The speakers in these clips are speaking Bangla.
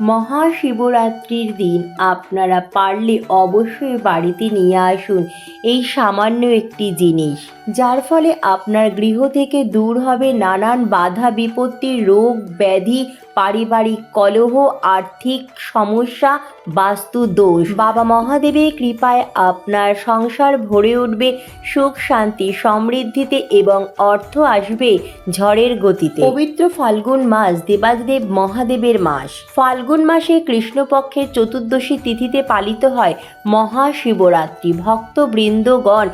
মহাশিবরাত্রির দিন আপনারা পারলে অবশ্যই বাড়িতে নিয়ে আসুন। এই সামান্য একটি জিনিস। যার ফলে আপনার গৃহ থেকে দূর হবে নানান বাধা বিপত্তি, রোগ, ব্যাধি, পারিবারিক কলহ, আর্থিক সমস্যা, বাস্তু দোষ। বাবা মহাদেবের কৃপায় আপনার সংসার ভরে উঠবে, সুখ, শান্তি, সমৃদ্ধিতে এবং অর্থ আসবে ঝড়ের গতিতে। পবিত্র ফাল্গুন মাস দেবাদেব মহাদেবের মাস। ফাল্গুন মাসে কৃষ্ণপক্ষের চতুর্দশী তিথিতে পালিত হয় মহাশিবরাত্রি। ভক্তবৃন্দগণ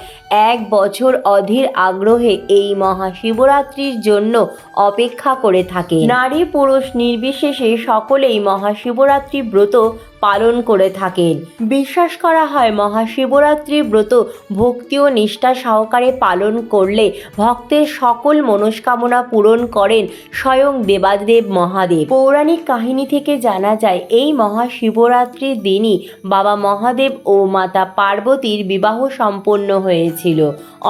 এক বছর অধীর আগ্রহে এই মহাশিবরাত্রির জন্য অপেক্ষা করে থাকে। নারী পুরুষ নির্বিশেষে সকলেই মহাশিবরাত্রি ব্রত পালন করে থাকেন। বিশ্বাস করা হয় মহাশিবরাত্রি ব্রত ভক্তি ও নিষ্ঠা সহকারে পালন করলে ভক্তের সকল মনস্কামনা পূরণ করেন স্বয়ং দেবাদেব মহাদেব। পৌরাণিক কাহিনী থেকে জানা যায়, এই মহাশিবরাত্রির দিনই বাবা মহাদেব ও মাতা পার্বতীর বিবাহ সম্পন্ন হয়েছিল।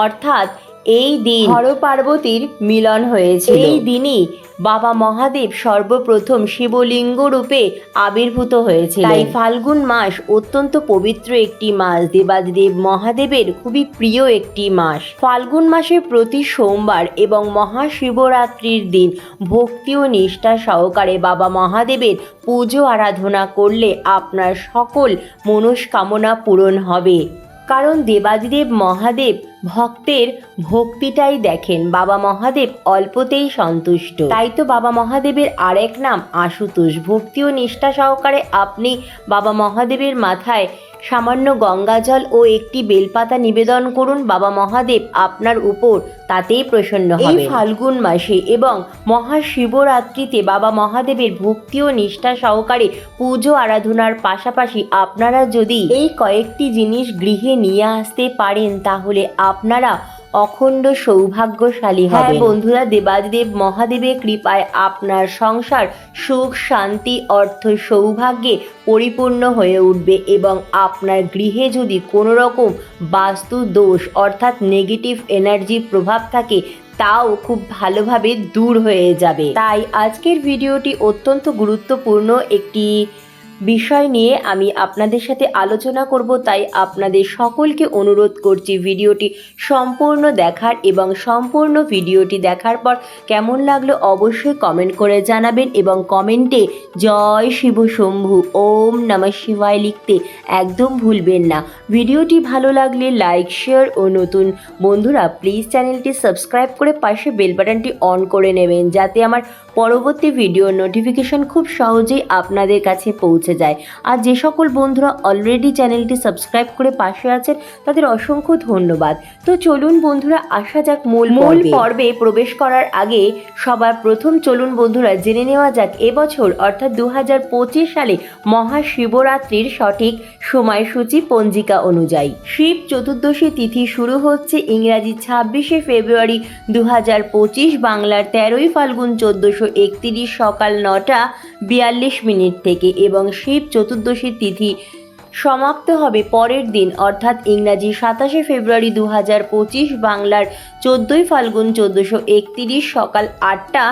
অর্থাৎ এই দিন হর পার্বতীর মিলন হয়েছে এই দিনই বাবা মহাদেব সর্বপ্রথম শিবলিঙ্গ রূপে আবির্ভূত হয়েছে তাই ফাল্গুন মাস অত্যন্ত পবিত্র একটি মাস। দেবাদেব মহাদেবের খুবই প্রিয় একটি মাস। ফাল্গুন মাসে প্রতি সোমবার এবং মহাশিবরাত্রির দিন ভক্তি ও নিষ্ঠা সহকারে বাবা মহাদেবের পুজো আরাধনা করলে আপনার সকল মনস্কামনা পূরণ হবে। কারণ দেবাদিদেব মহাদেব ভক্তের ভক্তিটাই দেখেন। বাবা মহাদেব অল্পতেই সন্তুষ্ট। তাই তো বাবা মহাদেবের আরেক নাম আশুতোষ। ভক্তি ও নিষ্ঠা সহকারে আপনি বাবা মহাদেবের মাথায় সামান্য গঙ্গাজল ও একটি বেলপাতা নিবেদন করুন। বাবা মহাদেব আপনার উপর তাতেই প্রসন্ন হবে ফাল্গুন মাসে এবং মহাশিবরাত্রিতে বাবা মহাদেবের ভক্তি ও নিষ্ঠা সহকারে পুজো আরাধনার পাশাপাশি আপনারা যদি এই কয়েকটি জিনিস গৃহে নিয়ে আসতে পারেন তাহলে আপনারা অখণ্ড সৌভাগ্যশালী হবে বন্ধুরা দেবাদিদেব মহাদেবের কৃপায় আপনার সংসার সুখ শান্তি অর্থ সৌভাগ্যে পরিপূর্ণ হয়ে উঠবে এবং আপনার গৃহে যদি কোনো রকম বাস্তু দোষ অর্থাৎ নেগেটিভ এনার্জির প্রভাব থাকে তাও খুব ভালোভাবে দূর হয়ে যাবে। তাই আজকের ভিডিওটি অত্যন্ত গুরুত্বপূর্ণ। একটি বিষয় নিয়ে আমি আপনাদের সাথে আলোচনা করব, তাই আপনাদের সকলকে অনুরোধ করছি ভিডিওটি সম্পূর্ণ দেখার এবং সম্পূর্ণ ভিডিওটি দেখার পর কেমন লাগল অবশ্যই কমেন্ট করে জানাবেন এবং কমেন্টে জয় শিব শম্ভু, ওম নমঃ শিবায় লিখতে একদম ভুলবেন না। ভিডিওটি ভালো লাগলে লাইক শেয়ার ও নতুন বন্ধুরা প্লিজ চ্যানেলটি সাবস্ক্রাইব করে পাশে বেল বাটনটি অন করে নেবেন, যাতে আমার পরবর্তী ভিডিওর নোটিফিকেশন খুব সহজেই আপনাদের কাছে পৌঁছে যায়। আর যে সকল বন্ধুরা অলরেডি চ্যানেলটি সাবস্ক্রাইব করে পাশে আছেন তাদের অসংখ্য ধন্যবাদ। তো চলুন বন্ধুরা আসা যাক মূল মূল পর্বে। প্রবেশ করার আগে সবার প্রথম চলুন বন্ধুরা জেনে নেওয়া যাক এবছর অর্থাৎ দু হাজার পঁচিশ সালে মহাশিবরাত্রির সঠিক সময়সূচি পঞ্জিকা অনুযায়ী। শিব চতুর্দশী তিথি শুরু হচ্ছে ইংরাজি ছাব্বিশে ফেব্রুয়ারি দু হাজার পঁচিশ বাংলার তেরোই ফাল্গুন চোদ্দশো একত্রিশ সকাল নটা বিয়াল্লিশ মিনিট থেকে এবং শিব চতুর্দশীর তিথি। সমাপ্ত হবে পরের দিন, অর্থাৎ ইংরাজি সাতাশে ফেব্রুয়ারি দু হাজার পঁচিশ বাংলার চোদ্দোই ফাল্গুন চোদ্দোশো একত্রিশ সকাল আটটা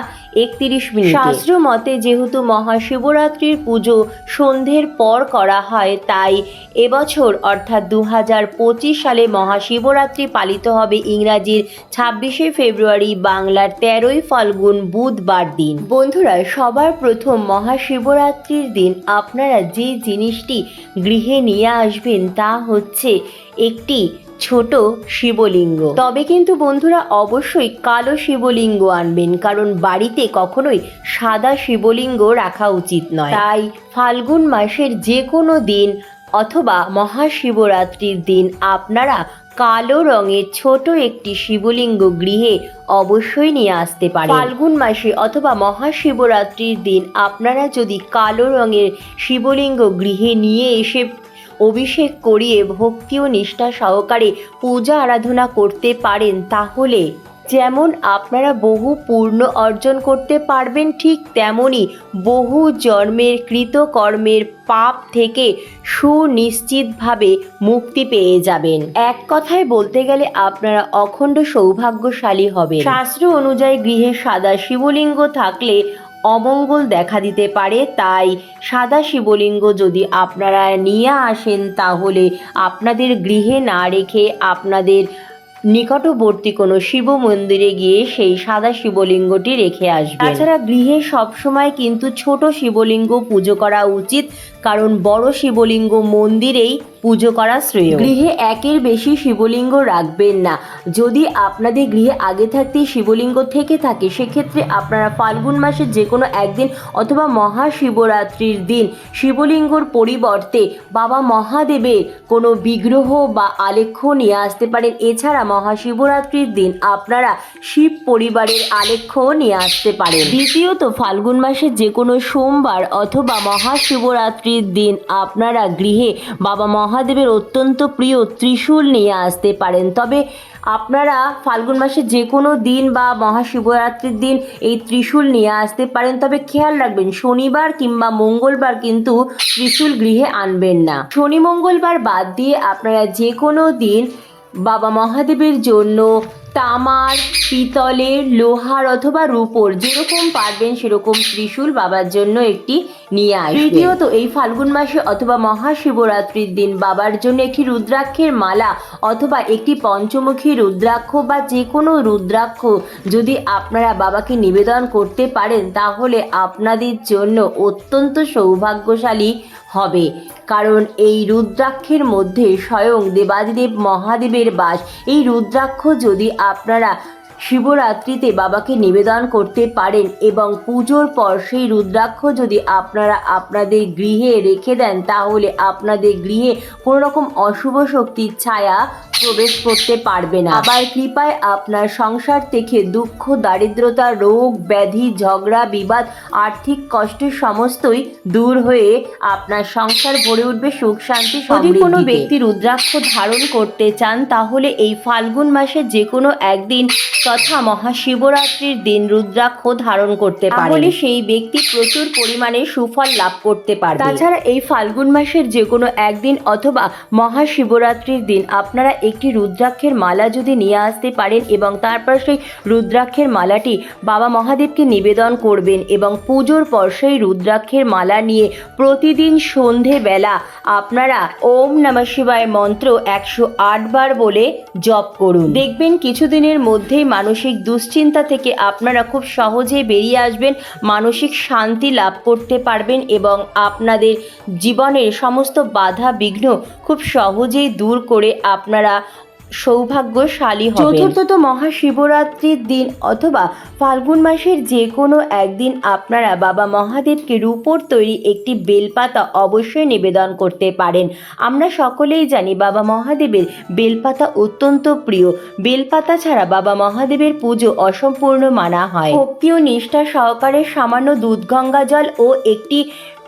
একত্রিশ মিনিট। শাস্ত্র মতে যেহেতু মহাশিবরাত্রির পুজো সন্ধ্যের পর করা হয়, তাই এবছর, অর্থাৎ দু হাজার পঁচিশ সালে মহাশিবরাত্রি পালিত হবে ইংরাজির ছাব্বিশে ফেব্রুয়ারি বাংলার তেরোই ফাল্গুন বুধবার দিন। বন্ধুরা, সবার প্রথম মহাশিবরাত্রির দিন আপনারা যে জিনিসটি গৃহে নিয়ে আসবেন তা হচ্ছে একটি ছোট শিবলিঙ্গ। তবে কিন্তু বন্ধুরা অবশ্যই কালো শিবলিঙ্গ আনবেন, কারণ বাড়িতে কখনোই সাদা শিবলিঙ্গ রাখা উচিত নয়। তাই ফাল্গুন মাসের যে কোনো দিন অথবা মহাশিবরাত্রির দিন আপনারা কালো রঙের ছোট একটি শিবলিঙ্গ গৃহে অবশ্যই নিয়ে আসতে পারে ফাল্গুন মাসে অথবা মহাশিবরাত্রির দিন আপনারা যদি কালো রঙের শিবলিঙ্গ গৃহে নিয়ে এসে অভিষেক করিয়ে ভক্তি ও নিষ্ঠা সহকারে পূজা আরাধনা করতে পারেন, তাহলে যেমন আপনারা বহু পূর্ণ অর্জন করতে পারবেন ঠিক তেমনই বহু জন্মের কৃতকর্মের পাপ থেকে সুনিশ্চিতভাবে মুক্তি পেয়ে যাবেন। এক কথায় বলতে গেলে আপনারা অখণ্ড সৌভাগ্যশালী হবেন। শাস্ত্র অনুযায়ী গৃহে সাদা শিবলিঙ্গ থাকলে অমঙ্গল দেখা দিতে পারে, তাই সাদা শিবলিঙ্গ যদি আপনারা নিয়ে আসেন তাহলে আপনাদের গৃহে না রেখে আপনাদের নিকটবর্তী কোনো শিব মন্দিরে গিয়ে সেই সাদা শিবলিঙ্গটি রেখে আসবে তাছাড়া গৃহে সবসময় কিন্তু ছোট শিবলিঙ্গ পুজো করা উচিত। কারণ বড় শিবলিঙ্গ মন্দিরেই পুজো করা শ্রেয়। গৃহে একের বেশি শিবলিঙ্গ রাখবেন না। যদি আপনাদের গৃহে আগে থাকতেই শিবলিঙ্গ থেকে থাকে, সেক্ষেত্রে আপনারা ফাল্গুন মাসের যে কোনো একদিন অথবা মহাশিবরাত্রির দিন শিবলিঙ্গর পরিবর্তে বাবা মহাদেবের কোনো বিগ্রহ বা আলেখ্য নিয়ে আসতে পারেন। এছাড়া মহাশিবরাত্রির দিন আপনারা শিব পরিবারের আলেখ্য নিয়ে আসতে পারেন। দ্বিতীয়ত, ফাল্গুন মাসের যে কোনো সোমবার অথবা মহাশিবরাত্রির দিন আপনারা গৃহে বাবা মহাদেবের অত্যন্ত প্রিয় ত্রিশূল নিয়ে আসতে পারেন। তবে আপনারা ফাল্গুন মাসে যে কোনো দিন বা মহাশিবরাত্রির দিন এই ত্রিশূল নিয়ে আসতে পারেন। তবে খেয়াল রাখবেন, শনিবার কিংবা মঙ্গলবার কিন্তু ত্রিশূল গৃহে আনবেন না। শনি মঙ্গলবার বাদ দিয়ে আপনারা যে কোনো দিন বাবা মহাদেবের জন্য তামার, পিতলের, লোহার অথবা রূপোর, যেরকম পারবেন সেরকম ত্রিশূল বাবার জন্য একটি নিয়ে আসবেন। তৃতীয়ত এই ফাল্গুন মাসে অথবা মহাশিবরাত্রির দিন বাবার জন্য একটি রুদ্রাক্ষের মালা অথবা একটি পঞ্চমুখী রুদ্রাক্ষ বা যে কোনো রুদ্রাক্ষ যদি আপনারা বাবাকে নিবেদন করতে পারেন, তাহলে আপনাদের জন্য অত্যন্ত সৌভাগ্যশালী হবে। কারণ এই রুদ্রাক্ষের মধ্যে স্বয়ং দেবাদিদেব মহাদেবের বাস। এই রুদ্রাক্ষ যদি আপনারা শিবরাত্রিতে বাবাকে নিবেদন করতে পারেন এবং পুজোর পর সেই রুদ্রাক্ষ যদি আপনারা আপনাদের গৃহে রেখে দেন তাহলে আপনাদের গৃহে কোনো রকম অশুভ শক্তির ছায়া প্রবেশ করতে পারবে না। আবার কৃপায় আপনার সংসার থেকে দুঃখ দারিদ্রতা রোগ ব্যাধি ঝগড়া বিবাদ আর্থিক কষ্ট সমস্তই দূর হয়ে আপনার সংসার ভরে উঠবে সুখ শান্তি যদি কোনো ব্যক্তি রুদ্রাক্ষ ধারণ করতে চান তাহলে এই ফাল্গুন মাসে যে কোনো একদিন তথা মহাশিবরাত্রির দিন রুদ্রাক্ষ ধারণ করতে পারে তাহলে সেই ব্যক্তি প্রচুর পরিমাণে সুফল লাভ করতে পারবে। তাছাড়া এই ফাল্গুন মাসের যে কোনো একদিন অথবা মহাশিবরাত্রির দিন আপনারা একটি রুদ্রাক্ষের মালা যদি নিয়ে আসতে পারেন এবং তারপর সেই রুদ্রাক্ষের মালাটি বাবা মহাদেবকে নিবেদন করবেন এবং পুজোর পর সেই রুদ্রাক্ষের মালা নিয়ে প্রতিদিন সন্ধেবেলা আপনারা ওম নমঃ শিবায় মন্ত্র একশো আট বার বলে জপ করুন। দেখবেন কিছুদিনের মধ্যেই মানসিক দুশ্চিন্তা থেকে আপনারা খুব সহজে বেরিয়ে আসবেন, মানসিক শান্তি লাভ করতে পারবেন এবং আপনাদের জীবনের সমস্ত বাধা বিঘ্ন খুব সহজেই দূর করে আপনারা সৌভাগ্যশালী হবে চতুর্থত মহাশিবরাত্রির দিন অথবা ফাল্গুন মাসের যে কোনো একদিন আপনারা বাবা মহাদেবকে রূপোর তৈরি একটি বেলপাতা অবশ্যই নিবেদন করতে পারেন। আমরা সকলেই জানি বাবা মহাদেবের বেলপাতা অত্যন্ত প্রিয়। বেলপাতা ছাড়া বাবা মহাদেবের পুজো অসম্পূর্ণ মানা হয়। ভক্তি ও নিষ্ঠা সহকারে সামান্য দুধ গঙ্গা জল ও একটি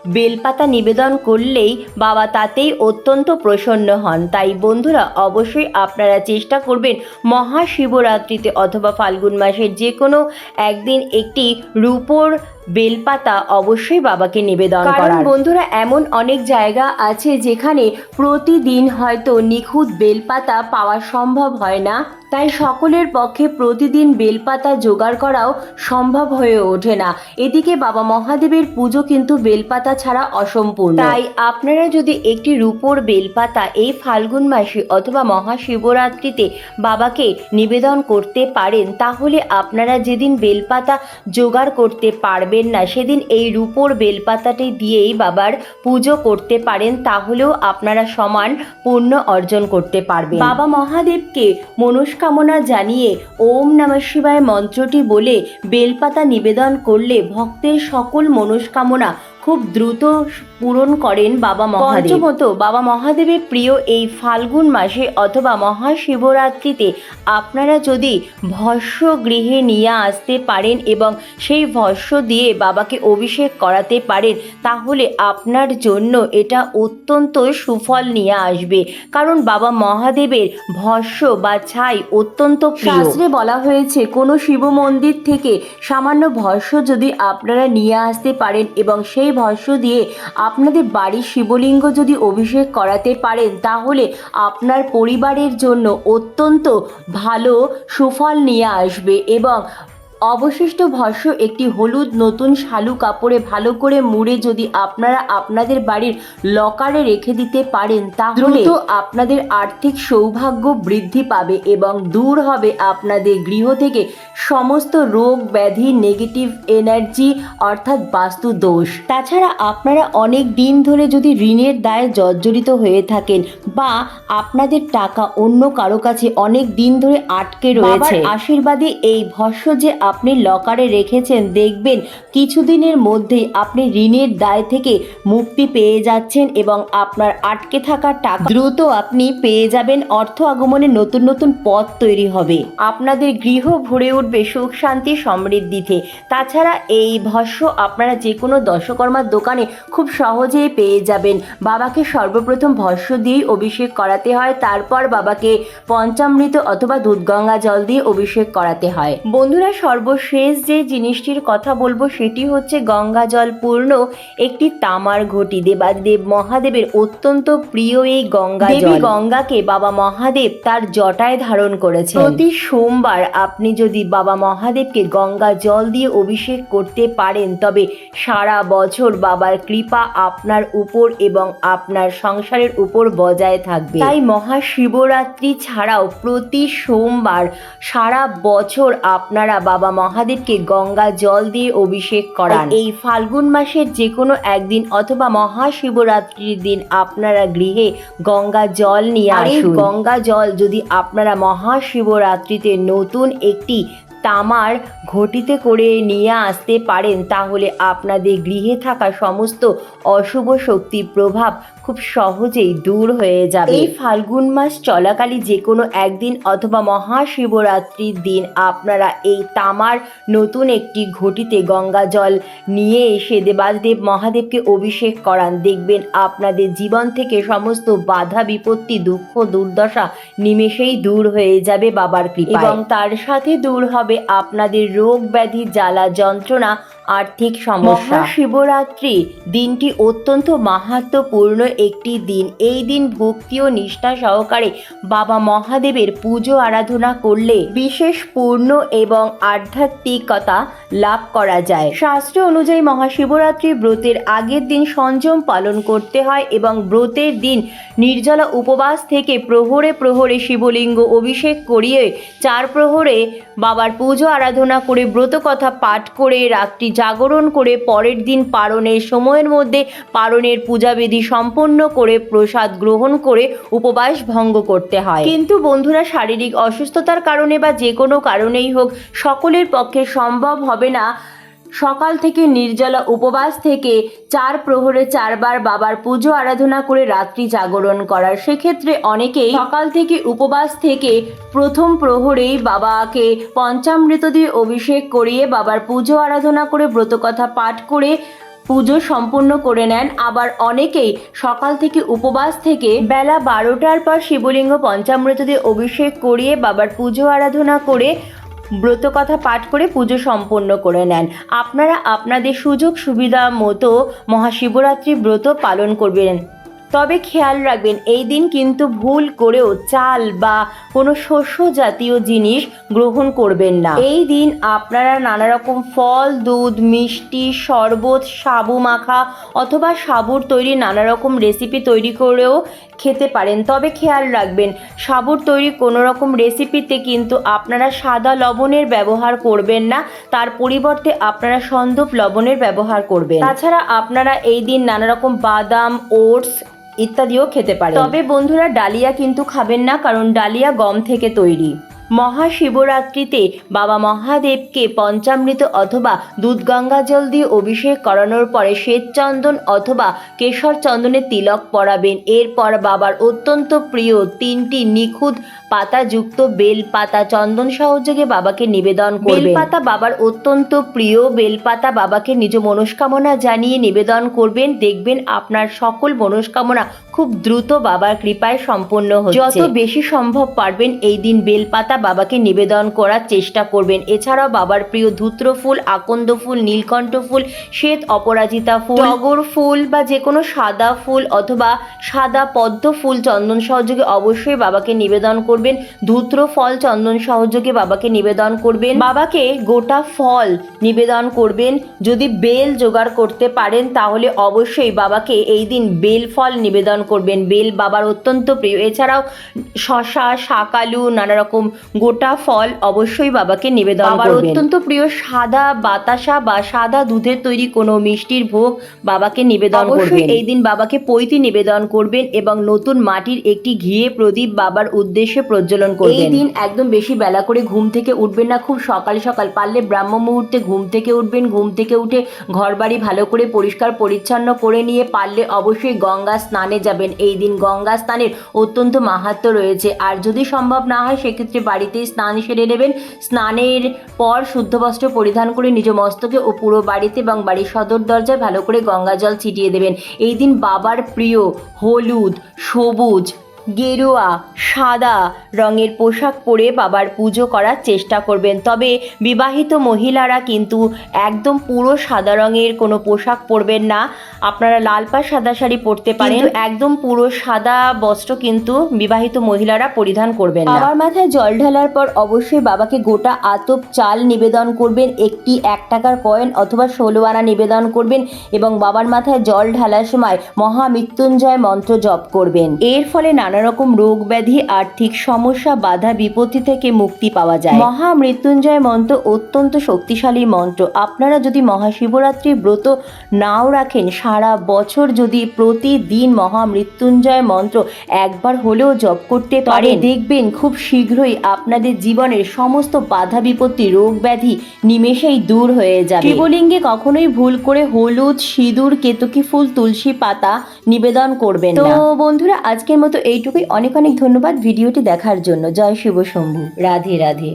বেলপাতা নিবেদন করলেই বাবা তাতেই অত্যন্ত প্রসন্ন হন। তাই বন্ধুরা, অবশ্যই আপনারা চেষ্টা করবেন মহাশিবরাত্রিতে অথবা ফাল্গুন মাসের যে কোনো একদিন একটি রূপোর বেলপাতা অবশ্যই বাবাকে নিবেদন কারণ বন্ধুরা এমন অনেক জায়গা আছে যেখানে প্রতিদিন হয়তো নিখুঁত বেলপাতা পাওয়া সম্ভব হয় না। তাই সকলের পক্ষে প্রতিদিন বেলপাতা জোগাড় করাও সম্ভব হয়ে ওঠে না। এদিকে বাবা মহাদেবের পুজো কিন্তু বেলপাতা ছাড়া অসম্পূর্ণ। তাই আপনারা যদি একটি রূপোর বেলপাতা এই ফাল্গুন মাসে অথবা মহাশিবরাত্রিতে বাবাকে নিবেদন করতে পারেন তাহলে আপনারা যেদিন বেলপাতা জোগাড় করতে পারবেন না। সেদিন এই রূপোর বেলপাতাটি দিয়েই বাবার পুজো করতে পারেন, তাহলেও আপনারা সমান পূর্ণ অর্জন করতে পারবেন। বাবা মহাদেবকে মনস্কামনা জানিয়ে ওম নম শিবায় মন্ত্রটি বলে বেলপাতা নিবেদন করলে ভক্তের সকল মনস্কামনা খুব দ্রুত পূরণ করেন বাবা মহাদেব। পঞ্চমত বাবা মহাদেবের প্রিয় এই ফাল্গুন মাসে অথবা মহাশিবরাত্রিতে আপনারা যদি ভস্য গৃহে নিয়ে আসতে পারেন এবং সেই ভস্য দিয়ে বাবাকে অভিষেক করাতে পারেন তাহলে আপনার জন্য এটা অত্যন্ত সুফল নিয়ে আসবে। কারণ বাবা মহাদেবের ভস্য বা ছাই অত্যন্ত শাস্ত্রে বলা হয়েছে কোনো শিব মন্দির থেকে সামান্য ভস্য যদি আপনারা নিয়ে আসতে পারেন এবং সেই ভস্য দিয়ে আপনাদের বাড়ির শিবলিঙ্গ যদি অভিষেক করাতে পারেন, তাহলে আপনার পরিবারের জন্য অত্যন্ত ভালো সুফল নিয়ে আসবে এবং অবশিষ্ট ভস্য একটি হলুদ নতুন শালু কাপড়ে ভালো করে মুড়ে যদি আপনারা আপনাদের বাড়ির লকারে রেখে দিতে পারেন তাহলে তো আপনাদের আর্থিক সৌভাগ্য বৃদ্ধি পাবে এবং দূর হবে আপনাদের গৃহ থেকে সমস্ত রোগ ব্যাধি নেগেটিভ এনার্জি অর্থাৎ বাস্তু দোষ। তাছাড়া আপনারা অনেক দিন ধরে যদি ঋণের দায়ে জর্জরিত হয়ে থাকেন বা আপনাদের টাকা অন্য কারও কাছে অনেক দিন ধরে আটকে রয়েছে আশীর্বাদে এই ভস্য যে আপনি লকারে রেখেছেন, দেখবেন কিছুদিনের মধ্যেই আপনি ঋণের দায় থেকে মুক্তি পেয়ে যাচ্ছেন এবং আপনার আটকে থাকা টাকা দ্রুত আপনি পেয়ে যাবেন, অর্থ আগমনে নতুন নতুন পথ তৈরি হবে। আপনাদের গৃহ ভরে উঠবে সুখ, শান্তি, সমৃদ্ধিতে। তাছাড়া এই ভস্য আপনারা যে কোনো দশকর্মার দোকানে খুব সহজেই পেয়ে যাবেন। বাবাকে সর্বপ্রথম ভস্য দিয়েই অভিষেক করাতে হয়, তারপর বাবাকে পঞ্চামৃত অথবা দুধগঙ্গা জল দিয়ে অভিষেক করাতে হয়। বন্ধুরা সর্বশেষ যে জিনিসটির কথা বলব সেটি হচ্ছে গঙ্গা জল পূর্ণ একটি তামার ঘটি। দেবাদেব মহাদেবের অত্যন্ত প্রিয় এই গঙ্গা দেবী গঙ্গাকে বাবা মহাদেব তার জটায় ধারণ করেছে প্রতি সোমবার আপনি যদি বাবা মহাদেবকে গঙ্গা জল দিয়ে অভিষেক করতে পারেন তবে সারা বছর বাবার কৃপা আপনার উপর এবং আপনার সংসারের উপর বজায় থাকবে। তাই মহাশিবরাত্রি ছাড়াও প্রতি সোমবার সারা বছর আপনারা বাবা মহাদেবকে গঙ্গা জল দিয়ে অভিষেক করান। এই ফাল্গুন মাসের যে কোনো একদিন অথবা মহাশিবরাত্রির দিন আপনারা গৃহে গঙ্গা জল নিয়ে আসুন। গঙ্গা জল যদি আপনারা মহাশিবরাত্রিতে নতুন একটি তামার ঘটিতে করে নিয়ে আসতে পারেন তাহলে আপনাদের গৃহে থাকা সমস্ত অশুভ শক্তির প্রভাব খুব সহজেই দূর হয়ে যাবে। এই ফাল্গুন মাস চলাকালী যে কোনো একদিন অথবা মহাশিবরাত্রির দিন আপনারা এই তামার নতুন একটি ঘটিতে গঙ্গা জল নিয়ে এসে দেবাদেব মহাদেবকে অভিষেক করান। দেখবেন আপনাদের জীবন থেকে সমস্ত বাধা বিপত্তি দুঃখ দুর্দশা নিমেষেই দূর হয়ে যাবে বাবার কৃপা এবং তার সাথে দূর হবে আপনাদের রোগ ব্যাধি জ্বালা যন্ত্রণা আর্থিক সমস্যা। শিবরাত্রি দিনটি অত্যন্ত মাহাত্মপূর্ণ একটি দিন। এই দিন ভক্তি ও নিষ্ঠা সহকারে বাবা মহাদেবের পুজো আরাধনা করলে বিশেষ পূর্ণ এবং আধ্যাত্মিকতা লাভ করা যায়। শাস্ত্র অনুযায়ী মহাশিবরাত্রি ব্রতের আগের দিন সংযম পালন করতে হয় এবং ব্রতের দিন নির্জলা উপবাস থেকে প্রহরে প্রহরে শিবলিঙ্গ অভিষেক করিয়ে চার প্রহরে বাবার পুজো আরাধনা করে ব্রত কথা পাঠ করে রাত্রি জাগরণ করে পরের দিন পারণের সময়ের মধ্যে পারণের পূজাবিধি সম্পন্ন করে প্রসাদ গ্রহণ করে উপবাস ভঙ্গ করতে হয়। কিন্তু বন্ধুরা, শারীরিক অসুস্থতার কারণে বা যে কোনো কারণেই হোক, সকলের পক্ষে সম্ভব হবে না সকাল থেকে নির্জলা উপবাস থেকে চার প্রহরে চারবার বাবার পুজো আরাধনা করে রাত্রি জাগরণ করার। সেক্ষেত্রে অনেকেই সকাল থেকে উপবাস থেকে প্রথম প্রহরেই বাবাকে পঞ্চামৃত দিয়ে অভিষেক করিয়ে বাবার পুজো আরাধনা করে ব্রতকথা পাঠ করে পুজো সম্পূর্ণ করে নেন। আবার অনেকেই সকাল থেকে উপবাস থেকে বেলা বারোটার পর শিবলিঙ্গ পঞ্চামৃত দিয়ে অভিষেক করিয়ে বাবার পুজো আরাধনা করে ব্রত কথা পাঠ করে পুজো সম্পন্ন করে নেন। আপনারা আপনাদের সুযোগ সুবিধা মতো মহাশিবরাত্রি ব্রত পালন করবেন। তবে খেয়াল রাখবেন, এই দিন কিন্তু ভুল করেও চাল বা কোনো শস্য জাতীয় জিনিস গ্রহণ করবেন না। এই দিন আপনারা নানা রকম ফল, দুধ, মিষ্টি, শরবত, সাবু মাখা অথবা সাবুর তৈরি নানা রকম রেসিপি তৈরি করেও খেতে পারেন। তবে খেয়াল রাখবেন, সাবুর তৈরি কোনো রকম রেসিপিতে কিন্তু আপনারা সাদা লবণের ব্যবহার করবেন না, তার পরিবর্তে আপনারা সন্দপ লবণের ব্যবহার করবেন। তাছাড়া আপনারা এই দিন নানা রকম বাদাম, ওটস ইত্যাদিও খেতে পারেন। তবে বন্ধুরা, ডালিয়া কিন্তু খাবেন না কারণ ডালিয়া গম থেকে তৈরি। মহাশিবরাত্রিতে বাবা মহাদেবকে পঞ্চামৃত অথবা দুধ গঙ্গা জল দিয়ে অভিষেক করানোর পরে শ্বেত চন্দন অথবা কেশর চন্দনের তিলক পরাবেন। এরপর বাবার অত্যন্ত প্রিয় তিনটি নিখুঁত পাতাযুক্ত বেল পাতা চন্দন সহযোগে বাবাকে নিবেদন করবেন বেলপাতা বাবার অত্যন্ত প্রিয় বেলপাতা বাবাকে নিজ মনস্কামনা জানিয়ে নিবেদন করবেন। দেখবেন আপনার সকল মনস্কামনা খুব দ্রুত বাবার কৃপায় সম্পন্ন হচ্ছে। যত বেশি সম্ভব পারবেন এই দিন বেলপাতা বাবাকে নিবেদন করার চেষ্টা করবেন। এছাড়াও বাবার প্রিয় ধূত্র ফুল আকন্দ ফুল নীলকণ্ঠ ফুল শ্বেত অপরাজিতা ফুল টগর ফুল বা যে কোনো সাদা ফুল অথবা সাদা পদ্ম ফুল চন্দন সহযোগে অবশ্যই বাবাকে নিবেদন করবেন। ধূত্র ফল চন্দন সহযোগে বাবাকে নিবেদন করবেন। বাবাকে গোটা ফল নিবেদন করবেন। যদি বেল জোগাড় করতে পারেন তাহলে অবশ্যই বাবাকে এই দিন বেল ফল নিবেদন করবেন। বেল বাবার অত্যন্ত প্রিয়। এছাড়াও শশা শাকালু নানা রকম গোটা ফল অবশ্যই বাবাকে নিবেদন বাবার অত্যন্ত প্রিয় সাদা বাতাসা বা সাদা দুধের তৈরি কোনো মিষ্টির ভোগ বাবাকে নিবেদন অবশ্যই করবেন। এই দিন বাবাকে পৈতি নিবেদন করবেন এবং নতুন মাটির একটি ঘিয়ে প্রদীপ বাবার উদ্দেশ্যে প্রজ্বলন করবেন। এই দিন একদম বেশি বেলা করে ঘুম থেকে উঠবেন না, খুব সকাল সকাল। পারলে ব্রাহ্ম মুহূর্তে ঘুম থেকে উঠবেন, ঘুম থেকে উঠে ঘরবাড়ি ভালো করে পরিষ্কার পরিচ্ছন্ন করে নিয়ে পারলে অবশ্যই গঙ্গা স্নানে যাবেন। এই দিন গঙ্গা স্নানের অত্যন্ত মাহাত্ম্য রয়েছে। আর যদি সম্ভব না হয়, সেক্ষেত্রে বাড়িতেই স্নান সেরে নেবেন। স্নানের পর শুদ্ধ বস্ত্র পরিধান করে নিজ মস্তকে ও পুরো বাড়িতে এবং বাড়ির সদর দরজায় ভালো করে গঙ্গা জল ছিটিয়ে দেবেন। এই দিন বাবার প্রিয় হলুদ, সবুজ গেরুয়া সাদা রঙের পোশাক পরে বাবার পুজো করার চেষ্টা করবেন। তবে বিবাহিত মহিলারা কিন্তু একদম পুরো সাদা রঙের কোনো পোশাক পরবেন না। আপনারা লাল পা সাদা শাড়ি পরতে পারেন। একদম পুরো সাদা বস্ত্র কিন্তু বিবাহিত মহিলারা পরিধান করবেন বাবার মাথায় জল ঢালার পর অবশ্যই বাবাকে গোটা আতপ চাল নিবেদন করবেন। একটি এক টাকার কয়েন অথবা ষোলো আনা নিবেদন করবেন এবং বাবার মাথায় জল ঢালার সময় মহামৃত্যুঞ্জয় মন্ত্র জপ করবেন। এর ফলে নানা রকম রোগ ব্যাধি আর্থিক সমস্যা বাধা বিপত্তি থেকে মুক্তি পাওয়া যায়। মহামৃত্যুঞ্জয় মন্ত্র অত্যন্ত শক্তিশালী মন্ত্র। আপনারা যদি মহাশিবরাত্রির ব্রত নাও রাখেন সারা বছর যদি প্রতিদিন মহামৃত্যুঞ্জয় মন্ত্র একবার হলেও জপ করতে পারেন দেখবেন খুব শীঘ্রই আপনাদের জীবনের সমস্ত বাধা বিপত্তি রোগ ব্যাধি নিমেষেই দূর হয়ে যাবে। শিবলিঙ্গে কখনোই ভুল করে হলুদ সিঁদুর কেতকী ফুল তুলসী পাতা নিবেদন করবেন তো বন্ধুরা আজকের মতো এইটুকুই অনেক অনেক ধন্যবাদ ভিডিওটি দেখার জন্য। জয় শিব শম্ভু। রাধে রাধে।